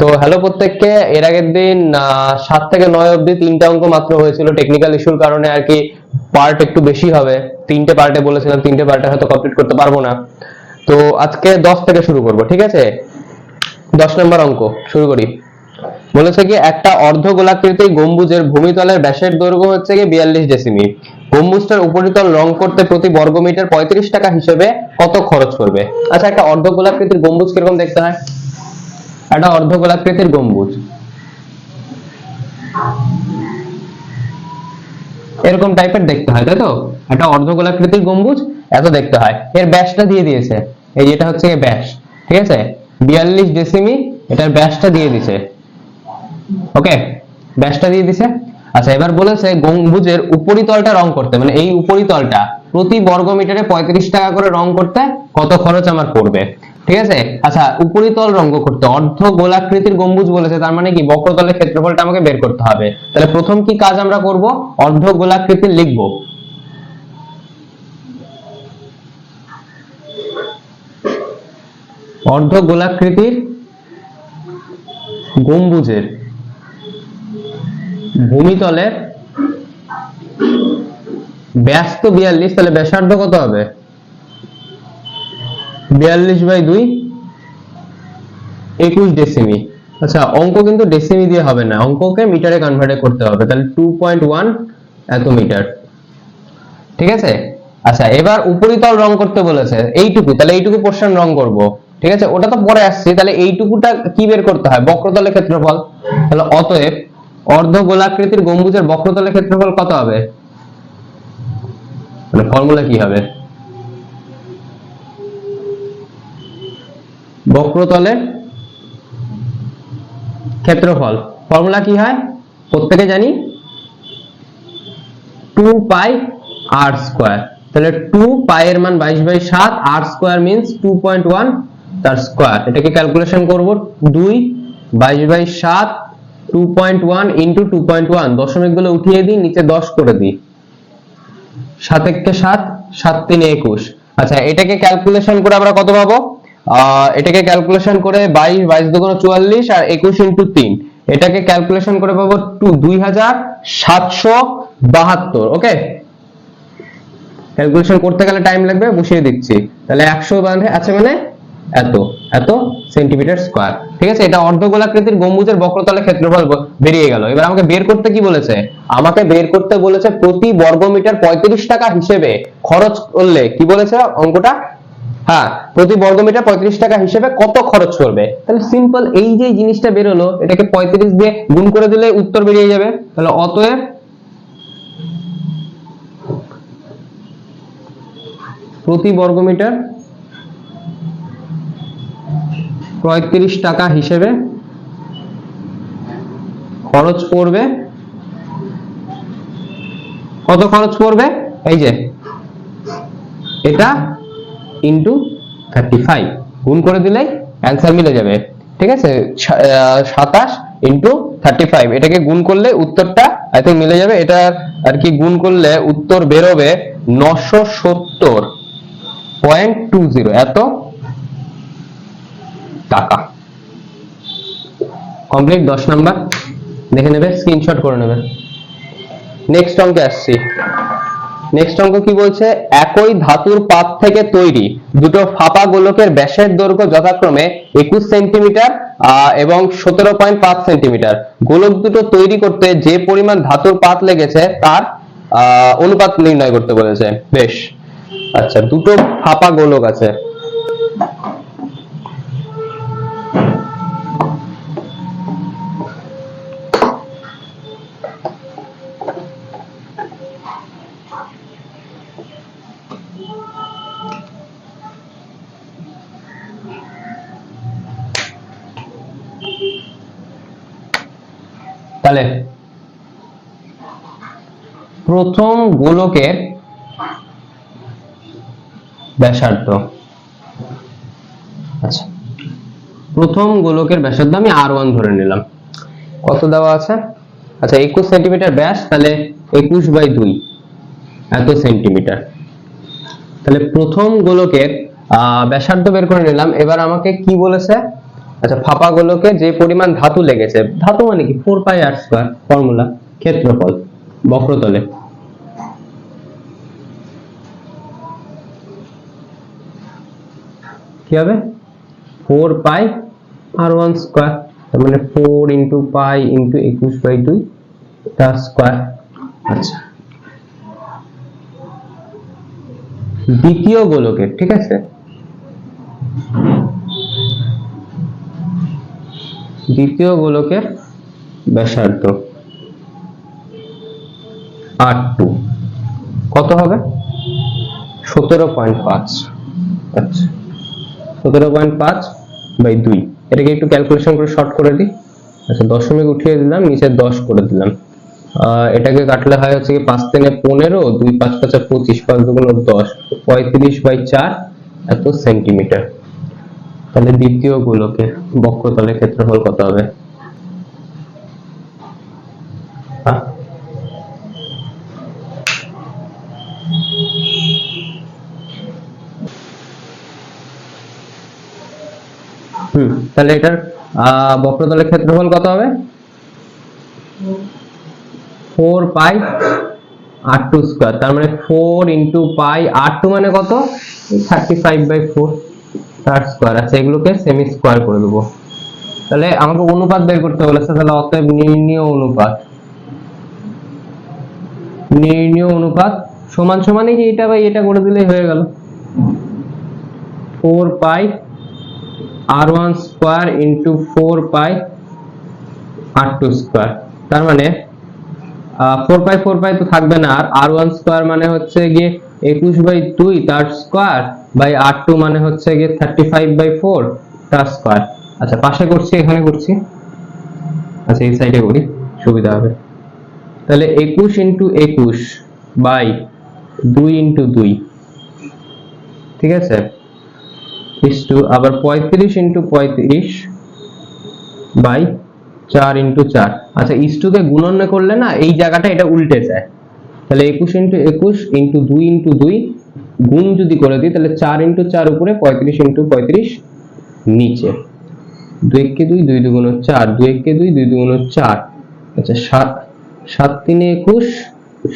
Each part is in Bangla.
তো হ্যালো প্রত্যেককে। এর আগের দিন সাত থেকে নয় অবধি তিনটা অঙ্ক মাত্র হয়েছিল। টেকনিক্যাল ইস্যুর কারণে আর কি পার্ট একটু বেশি হবে। তিনটে পার্টে বলেছিলাম, তিনটে পার্টে হয়তো কমপ্লিট করতে পারব না। তো আজকে দশ থেকে শুরু করব, ঠিক আছে? দশ নম্বর অঙ্ক, শুরু করি। বলেছে কি, একটা অর্ধ গোলাকৃতি গম্বুজের ভূমিতলের ব্যাসের দৈর্ঘ্য হচ্ছে কি বিয়াল্লিশ ডেসিমি। গম্বুজটার উপরিতল রং করতে প্রতি বর্গমিটার পঁয়ত্রিশ টাকা হিসেবে কত খরচ করবে? আচ্ছা একটা অর্ধ গোলাকৃতির গম্বুজ কীরকম দেখতে হয়? একটা অর্ধ গোলাকৃতির গম্বুজ। এরকম টাইপের দেখতে হয়, তাই তো? একটা অর্ধ গোলাকৃতির গম্বুজ, এত দেখতে হয়। এর ব্যাসটা দিয়ে দিয়েছে। এই যেটা হচ্ছে ব্যাস, ঠিক আছে? বিয়াল্লিশ ডেসিমি এটার ব্যাসটা দিয়ে দিছে। ওকে? ব্যাসটা দিয়ে দিছে। আচ্ছা এবার বলেছে গম্বুজের উপরিতলটা রং করতে। মানে এই উপরিতলটা প্রতি বর্গ মিটারে পঁয়ত্রিশ টাকা করে রং করতে কত খরচ আমার পড়বে? ঠিক আছে? আচ্ছা উপরিতল রঙ্গ করতে অর্ধ গোলাকৃতির গম্বুজ বলেছে, তার মানে কি? বক্রতলের ক্ষেত্রফলটা আমাকে বের করতে হবে। তাহলে প্রথম কি কাজ আমরা করব? অর্ধ গোলাকৃতির লিখব। অর্ধ গোলাকৃতির গম্বুজের ভূমিতলের ব্যাস তো বিয়াল্লিশ, তাহলে ব্যাসার্ধ কত হবে? বিয়াল্লিশ বাই দুই, একুশ ডেসিমি আচ্ছা অঙ্ক কিন্তু ডেসিমি দিয়ে হবে না। অঙ্ককে মিটারে কনভার্ট করতে হবে। তাহলে টু পয়েন্ট ওয়ান এত মিটার ঠিক আছে? আচ্ছা এবার উপরিতল রং করতে বলেছে। এইটুকু, তাহলে এইটুকু পোর্শন রং করব। ঠিক আছে? ওটা তো পরে আসছে। তাহলে এইটুকুটা কি বের করতে হয়? বক্রতলের ক্ষেত্রফল। তাহলে অতএব অর্ধ গোলাকৃতির গম্বুজের বক্রতলের ক্ষেত্রফল কত হবে? মানে ফর্মুলা কি হবে? বক্রতলের ক্ষেত্রফল। ফর্মুলা কি হয়? প্রত্যেকে জানি? টু পাই আর স্কোয়ার তাহলে টু পাই এর মান বাইশ বাই সাত আর square means two point one তার স্কোয়ার এটাকে ক্যালকুলেশন করব। দুই বাইশ বাই সাত two point one into two point one দশমিকগুলো উঠিয়ে দিই, নিচে দশ করে দিই। সাত একে সাত সাত তিনে একুশ। আচ্ছা এটাকে ক্যালকুলেশন করে আমরা কত পাবো? এটাকে ক্যালকুলেশন করে বাইশ বাইশ দুগুণ চুয়াল্লিশ আর একুশ ইন্টু তিন। এটাকে ক্যালকুলেশন করে পাবো টু, দুই হাজার সাতশো বাহাত্তর ওকে ক্যালকুলেশন করতে গেলে টাইম লাগবে, বসিয়ে দিচ্ছি। তাহলে একশো বাঁধে, আছে মানে এত এত সেন্টিমিটার স্কোয়ার ঠিক আছে? এটা অর্ধগোলাকৃতির গম্বুজের বক্রতলের ক্ষেত্রফল বেরিয়ে গেল। এবার আমাকে বের করতে কি বলেছে? আমাকে বের করতে বলেছে প্রতি বর্গমিটার পঁয়ত্রিশ টাকা হিসেবে খরচ করলে কি বলেছে অঙ্কটা? হ্যাঁ প্রতি বর্গমিটার পঁয়ত্রিশ টাকা হিসেবে কত খরচ করবে? তাহলে সিম্পল এই যে জিনিসটা বেরোলো, এটাকে পঁয়ত্রিশ দিয়ে গুণ করে দিলে উত্তর বেরিয়ে যাবে। তাহলে অতএব প্রতি বর্গমিটার পঁয়ত্রিশ টাকা হিসেবে খরচ পড়বে। কত খরচ পড়বে? এই যে, এটা ইন্টু থার্টি ফাইভ গুণ করে দিলেই অ্যান্সার মিলে যাবে। ঠিক আছে? সাতাশ ইন্টু থার্টি ফাইভ এটাকে গুণ করলে উত্তরটা আই থিঙ্ক মিলে যাবে। এটা আর কি গুণ করলে উত্তর বেরোবে নশো সত্তর পয়েন্ট টু জিরো এত টাকা। কমপ্লিট দশ নাম্বার দেখে নেবে স্ক্রিনশট করে নেবে। নেক্সট অঙ্কে আসছি। নেক্সট অঙ্ক কি বলছে? একই ধাতুর পাত থেকে তৈরি দুটো ফাঁপা গোলকের ব্যাসের দৈর্ঘ্য যথাক্রমে একুশ সেন্টিমিটার এবং সতেরো পয়েন্ট পাঁচ সেন্টিমিটার। গোলক দুটো তৈরি করতে যে পরিমাণ ধাতুর পাত লেগেছে তার অনুপাত নির্ণয় করতে বলেছে। বেশ। আচ্ছা দুটো ফাঁপা গোলক আছে। তাহলে প্রথম গোলকের ব্যাসার্ধ। আচ্ছা প্রথম গোলকের ব্যাসার্ধ আমি আর ওয়ান ধরে নিলাম। কত দেওয়া আছে? আচ্ছা একুশ সেন্টিমিটার ব্যাস, তাহলে একুশ বাই দুই, এত সেন্টিমিটার। তাহলে প্রথম গোলকের ব্যাসার্ধ বের করে নিলাম। এবার আমাকে কি বলেছে? আচ্ছা ফাঁপা গোলকে যে পরিমাণ ধাতু লেগেছে, ধাতু মানে কি? Four pi r square formula ক্ষেত্রফল, বক্রতলে। কি হবে? Four pi r one square তার মানে ফোর ইন্টু পাই ইন্টু একুশ বাই দুই তার স্কোয়ার আচ্ছা। দ্বিতীয় গোলকের ঠিক আছে? দ্বিতীয় গোলকের ব্যাসার্ধ। R two. কত হবে? সতেরো পয়েন্ট পাঁচ। আচ্ছা। সতেরো পয়েন্ট পাঁচ বাই দুই। এটাকে একটু ক্যালকুলেশন করে শর্ট করে দিই। আচ্ছা দশমিক উঠিয়ে দিলাম, নিচে দশ করে দিলাম। এটাকে কাটলে হয় হচ্ছে কি পাঁচ তিনে পনেরো, দুই পাঁচ পাঁচা পঁচিশ, পাঁচ দুগুণ দশ, পঁয়ত্রিশ বাই চার, এত সেন্টিমিটার তাহলে দ্বিতীয় গোলকের বক্রতলের ক্ষেত্রফল কত হবে? হুম, তাহলে এটার বক্রতলের ক্ষেত্রফল কত হবে? Four pi r two square, তার মানে four into pi r two মানে কত? Thirty five by four. তার স্কোয়ার আছে, এগুলোকে সেমি স্কোয়ার করে দেবো। তাহলে আমাকে অনুপাত বের করতে বলেছে তাহলে অতএব নির্ণীয় অনুপাত। নির্ণীয় অনুপাত সমান সমানই যে এটা বা এটা করে দিলেই হয়ে গেল। Four pi r one square into four pi r two square তার মানে ফোর পাই ফোর পাই তো থাকবে না, আর আর ওয়ান স্কোয়ার মানে হচ্ছে গিয়ে একুশ বাই দুই তার স্কোয়ার বাই আর টু মানে হচ্ছে গিয়ে থার্টি ফাইভ বাই ফোর তার স্কোয়ার আচ্ছা পাশে করছি, এখানে করছি। আচ্ছা এই সাইডে করি, সুবিধা হবে। তাহলে একুশ ইন্টু একুশ বাই দুই ইন্টু দুই। ঠিক আছে? ইস টু আবার পঁয়ত্রিশ ইন্টু পঁয়ত্রিশ বাই চার ইন্টু চার। আচ্ছা ইস টু কে গুণন করলে না, এই জায়গাটা এটা উল্টে যায়। তাহলে একুশ ইন্টু একুশ ইন্টু দুই ইন্টু দুই গুণ যদি করে দিই, তাহলে চার ইন্টু চার উপরে পঁয়ত্রিশ ইন্টু পঁয়ত্রিশ নিচে। দুই একে দুই দুই দুগুণ চার। দুই একে দুই দুই দুগুণ চার। আচ্ছা সাত সাত তিনে একুশ,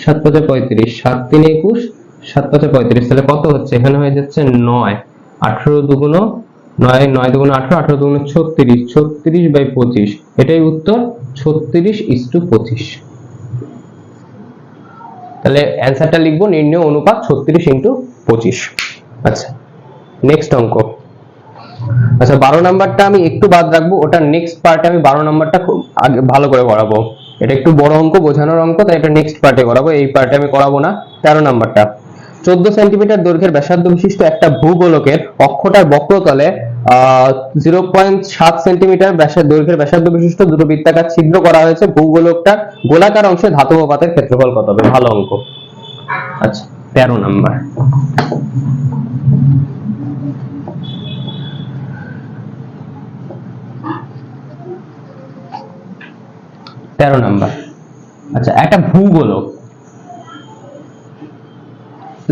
সাত পাঁচে পঁয়ত্রিশ। সাত তিনে একুশ, সাত পাঁচে পঁয়ত্রিশ। তাহলে কত হচ্ছে? এখানে হয়ে যাচ্ছে নয়। আঠারো দুগুণ নয় নয় দুগুণ আঠারো আঠারো দুগুণ ছত্রিশ। ছত্রিশ বাই পঁচিশ। এটাই উত্তর, ছত্রিশ ইস টু পঁচিশ। তাহলে অ্যান্সারটা লিখব, নির্ণয় অনুপাত ছত্রিশ ইন্টু পঁচিশ। আচ্ছা নেক্সট অঙ্ক। আচ্ছা বারো নাম্বারটা আমি একটু বাদ রাখব, ওটা নেক্সট পার্টে আমি বারো নাম্বারটা খুব আগে ভালো করে করাবো। এটা একটু বড় অঙ্ক, বোঝানোর অঙ্ক, তাই এটা নেক্সট পার্টে করাবো, এই পার্টে আমি করাবো না, তেরো নাম্বারটা। চোদ্দ সেন্টিমিটার দৈর্ঘ্যের ব্যাসার্ধ বিশিষ্ট একটা ভূগোলকের অক্ষটার বক্রতলে জিরো পয়েন্ট সাত সেন্টিমিটার ব্যাসের দৈর্ঘ্যের ব্যাসার্ধ বিশিষ্ট দুটো বৃত্তাকার ছিদ্র করা হয়েছে, ভূগোলকটার গোলাকার অংশে ধাতব ক্ষেত্রফল কত হবে? ভালো অঙ্ক। আচ্ছা তেরো নাম্বার। তেরো নাম্বার। আচ্ছা একটা ভূগোলক।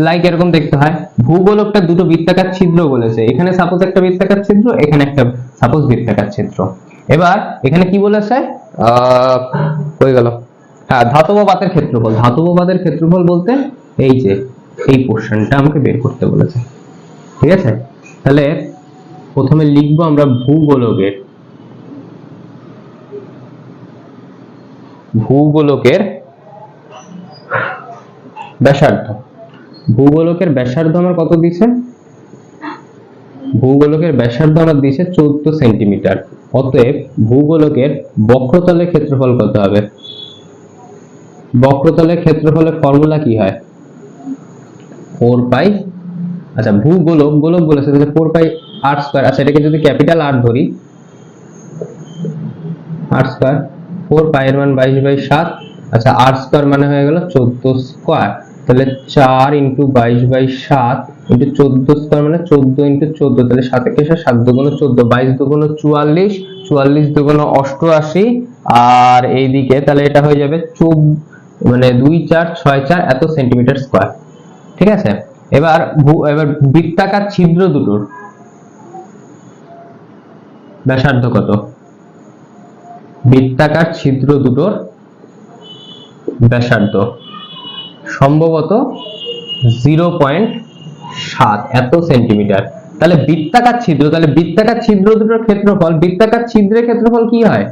লাইক এরকম দেখতে হয়। ভূগোলকটা দুটো বৃত্তাকার ছিদ্র বলেছে। এখানে সাপোজ একটা বৃত্তাকার ছিদ্র, এখানে একটা সাপোজ বৃত্তাকার ছিদ্র। এবার এখানে কি বলেছে? আহ কই গেল। হ্যাঁ ধাতব পাতের ক্ষেত্রফল। ধাতব পাতের ক্ষেত্রফল বলতে এই যে এই পোর্শনটা আমাকে বের করতে বলেছে। ঠিক আছে? তাহলে প্রথমে লিখব আমরা ভূগোলকের ভূগোলকের ব্যাসার্ধ। ভূগোলকের ব্যাসার্ধ আমার কত দিছে ভূগোলকের ব্যাসার্ধ আমার দিছে চোদ্দ সেন্টিমিটার। অতএব ভূগোলকের বক্রতলের ক্ষেত্রফল কত হবে? বক্রতলের ক্ষেত্রফলের ফর্মুলা কি হয়? ফোর পাই আচ্ছা ভূগোলক গোলক বলেছে তাহলে পাই আচ্ছা এটাকে যদি ক্যাপিটাল আর ধরি আর স্কোয়ার ফোর পাই এর মান বাইশ বাই সাত আচ্ছা আর স্কোয়ার মানে হয়ে গেল চোদ্দ স্কোয়ার তাহলে চার ইন্টু বাইশ বাই সাত চোদ্দ স্কোয়ার মানে চোদ্দ ইন্টু চোদ্দ তাহলে সাত একে সাত, সাত দুগুণ চোদ্দ বাইশ দুগুণ চুয়াল্লিশ চুয়াল্লিশ দুগুণ অষ্টআশি আর এইদিকে তাহলে এটা হয়ে যাবে চোদ্দ মানে দুই চার ছয় চার এত সেন্টিমিটার স্কোয়ার ঠিক আছে? এবার এবার বৃত্তাকার ছিদ্র দুটোর ব্যাসার্ধ কত? বৃত্তাকার ছিদ্র দুটোর ব্যাসার্ধ সম্ভবত জিরো পয়েন্ট সাত, এত সেন্টিমিটার। তাহলে বৃত্তাকার ছিদ্র, তাহলে বৃত্তাকার ছিদ্র দুটোর ক্ষেত্রফল, বৃত্তাকার ছিদ্রের ক্ষেত্রফল কি হয়?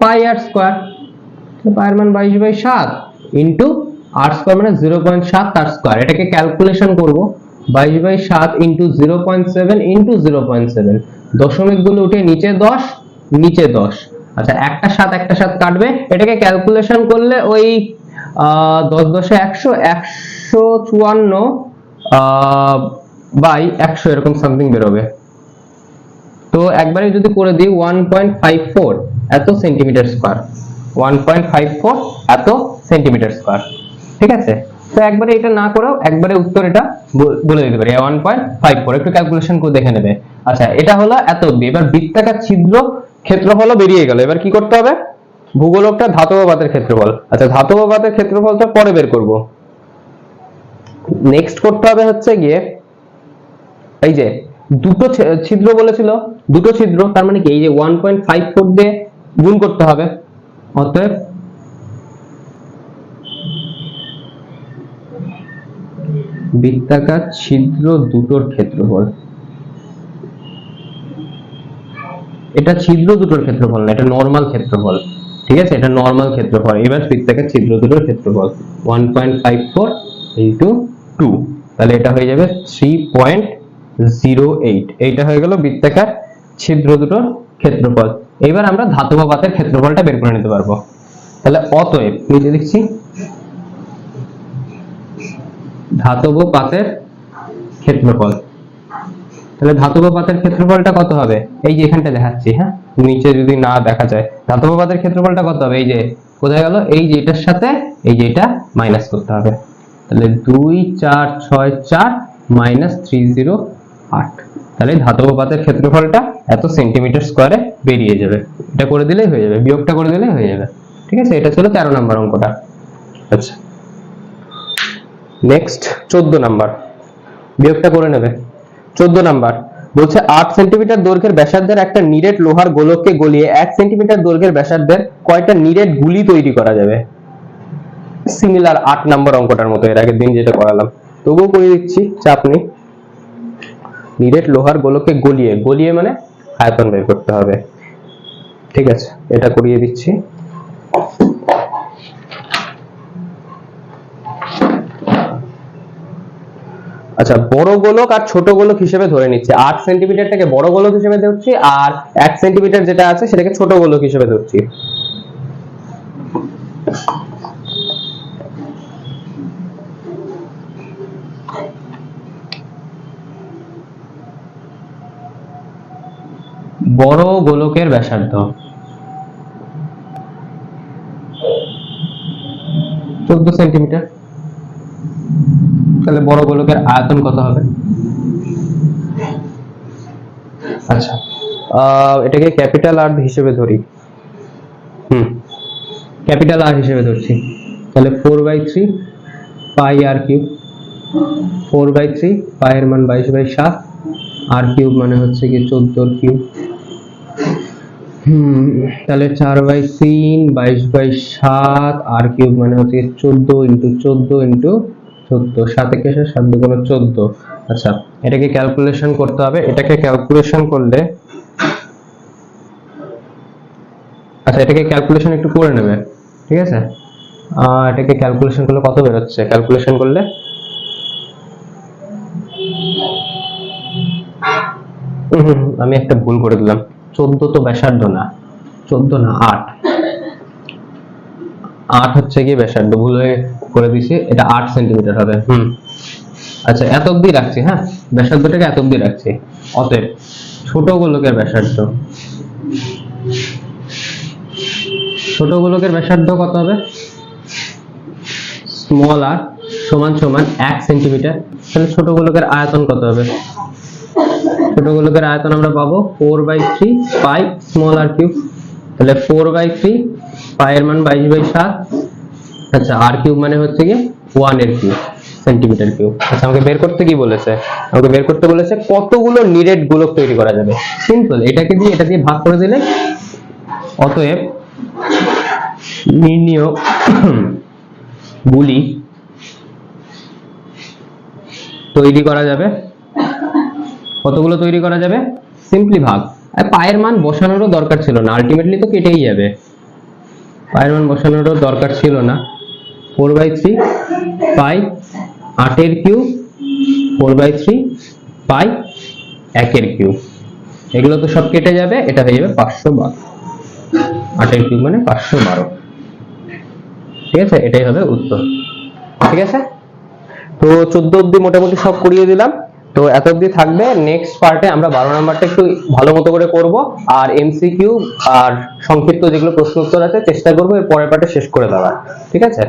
পাই আর স্কোয়ার পায়ের মান বাইশ বাই সাত ইন্টু আর স্কোয়ার মানে জিরো পয়েন্ট সাত তার স্কোয়ার এটাকে ক্যালকুলেশন করব। বাইশ বাই সাত into zero point seven into zero point seven উঠে নিচে দশ নিচে দশ। আচ্ছা একটা সাত একটা সাত কাটবে। এটাকে ক্যালকুলেশন করলে ওই দশ দশে একশো একশো চুয়ান্ন বাই একশো এরকম সামথিং বেরোবে। তো একবারে যদি করে দিই ওয়ান পয়েন্ট ফাইভ ফোর এত centimetre square one point five four এত সেন্টিমিটার স্কোয়ার ঠিক আছে? তো একবারে এটা না করেও, একবারে উত্তর এটা বল- দিতে পারি। ওয়ান পয়েন্ট ফাইভ ফোর একটু ক্যালকুলেশন করে দেখে নেবে। আচ্ছা এটা হলো এত এবার বৃত্তাকার ছিদ্র ক্ষেত্রফলও বেরিয়ে গেল। এবার কি করতে হবে? ভূগোলকটা ধাতব পাতের ক্ষেত্রফল। আচ্ছা ধাতব ক্ষেত্রফলটা পরে বের করব। নেক্সট করতে হবে হচ্ছে গিয়ে, এই যে দুটো ছিদ্র বলেছিল, দুটো ছিদ্র, তার মানে কি? এই যে ওয়ান পয়েন্ট ফাইভ ফোর দিয়ে গুণ করতে হবে। অতএব বৃত্তাকার ছিদ্র দুটোর ক্ষেত্রফল। এটা ছিদ্র দুটোর ক্ষেত্রফল না, এটা নর্মাল ক্ষেত্রফল। ঠিক আছে? এটা নর্মাল ক্ষেত্রফল। এবার বৃত্তাকার ছিদ্র দুটোর ক্ষেত্রফল। One point five four into two তাহলে এটা হয়ে যাবে থ্রি পয়েন্ট জিরো এইট এইটা হয়ে গেল বৃত্তাকার ছিদ্র দুটোর ক্ষেত্রফল। এবার আমরা ধাতব পাতের ক্ষেত্রফলটা বের করে নিতে পারব। তাহলে অতএব নিচে দেখছি ধাতব পাতের ক্ষেত্রফল। তাহলে ধাতব পাতের ক্ষেত্রফলটা কত হবে? এই যে এখানটা দেখাচ্ছি হ্যাঁ? নিচে যদি না দেখা যায়, ধাতব পাতের ক্ষেত্রফলটা কত হবে? এই যে, কোথায় গেল? এই যে এটার সাথে, এই যে এটা মাইনাস করতে হবে। তাহলে দুই, চার, ছয়, চার মাইনাস থ্রি জিরো আট। তাহলে ধাতব পাতের ক্ষেত্রফলটা এত সেন্টিমিটার স্কোয়ারে বেরিয়ে যাবে। এটা করে দিলেই হয়ে যাবে, বিয়োগটা করে দিলেই হয়ে যাবে। ঠিক আছে? এটা ছিল তেরো নম্বর অঙ্কটা। আচ্ছা। নেক্সট চোদ্দ নাম্বার। বিয়োগটা করে নেবে। চোদ্দ নাম্বার। বলছে আট সেন্টিমিটার দৈর্ঘ্যের ব্যাসার্ধের একটা নিরেট লোহার গোলককে গলিয়ে এক সেন্টিমিটার দৈর্ঘ্যের ব্যাসার্ধের কয়টা নিরেট গুলি তৈরি করা যাবে? সিমিলার আট নাম্বার অঙ্কটার মতো, এর আগের দিন যেটা করালাম। তবুও করে দিচ্ছি, চাপ নেই। নিরেট লোহার গোলককে গলিয়ে গলিয়ে মানে আয়তন বের করতে হবে। ঠিক আছে, এটা করিয়ে দিচ্ছি। আচ্ছা বড় গোলক আর ছোট গোলক হিসেবে ধরে নিচ্ছি। আট সেন্টিমিটারটাকে বড় গোলক হিসেবে ধরছি আর এক সেন্টিমিটার যেটা আছে সেটাকে ছোট গোলক হিসেবে ধরছি। বড় গোলকের ব্যাসার্ধ। চোদ্দ সেন্টিমিটার। তাহলে বড় গোলকের আয়তন কত হবে? আচ্ছা। এটাকে ক্যাপিটাল আর হিসেবে ধরি। হুম। ক্যাপিটাল আর হিসেবে ধরছি। তাহলে four by three pi r cube four by three পায়ের মান বাইশ বাই সাত। আর কিউব মানে হচ্ছে কি চোদ্দোর কিউব হুম তাহলে চার বাই তিন বাইশ বাই সাত আর কিউব মানে হচ্ছে চোদ্দ ইন্টু চোদ্দ ইন্টু চোদ্দ, সাত একে সাত দুগুণ চোদ্দ। আচ্ছা এটাকে ক্যালকুলেশন করতে হবে। এটাকে ক্যালকুলেশন করলে আচ্ছা এটাকে ক্যালকুলেশন একটু করে নেবে, ঠিক আছে? এটাকে ক্যালকুলেশন করলে কত বেরোচ্ছে? ক্যালকুলেশন করলে আমি একটা ভুল করে দিলাম। চোদ্দ তো ব্যাসার্ধ না। চোদ্দ না, আট। আট হচ্ছে গিয়ে ব্যাসার্ধ ভুল হয়ে করে দিছি এটা আট সেন্টিমিটার হবে। হুম। আচ্ছা এত অব্দি রাখছি হ্যাঁ? ব্যাসার্ধটাকে এত অব্দি রাখছি। অতএব ছোট গোলকের ব্যাসার্ধ। ছোট গোলকের ব্যাসার্ধ কত হবে? স্মল আর সমান সমান এক সেন্টিমিটার তাহলে ছোট গোলকের আয়তন কত হবে? ছোট গোলকের আয়তন আমরা পাবো four by three pi small r cube তাহলে ফোর বাই থ্রি পায়ের মান বাইশ বাই সাত। আচ্ছা আর কিউব মানে হচ্ছে গিয়ে ওয়ানের কিউব সেন্টিমিটার কিউব আচ্ছা আমাকে বের করতে কি বলেছে? আমাকে বের করতে বলেছে কতগুলো নিরেট গোলক তৈরি করা যাবে। সিম্পল এটাকে দিয়ে, এটা দিয়ে ভাগ করে দিলে অতএব নির্ণীয় গুলি তৈরি করা যাবে। কতগুলো তৈরি করা যাবে? সিম্পলি ভাগ। পায়ের মান বসানোরও দরকার ছিল না। আলটিমেটলি তো কেটেই যাবে। পায়ের মান বসানোরও দরকার ছিল না। ফোর বাই থ্রি পাই আটের cube four by three pi একের কিউব এগুলো তো সব কেটে যাবে, এটা হয়ে যাবে পাঁচশো বারো। আটের কিউব মানে পাঁচশো বারো। ঠিক আছে? এটাই হবে উত্তর। ঠিক আছে? তো চোদ্দ অব্দি মোটামুটি সব করিয়ে দিলাম। তো এত অব্দি থাকবে। নেক্সট পার্টে আমরা বারো নাম্বারটা একটু ভালো মতো করে করব। আর এমসিকিউ আর সংক্ষিপ্ত যেগুলো প্রশ্ন উত্তর আছে, চেষ্টা করব এর পরের পার্টে শেষ করে দেওয়ার। ঠিক আছে?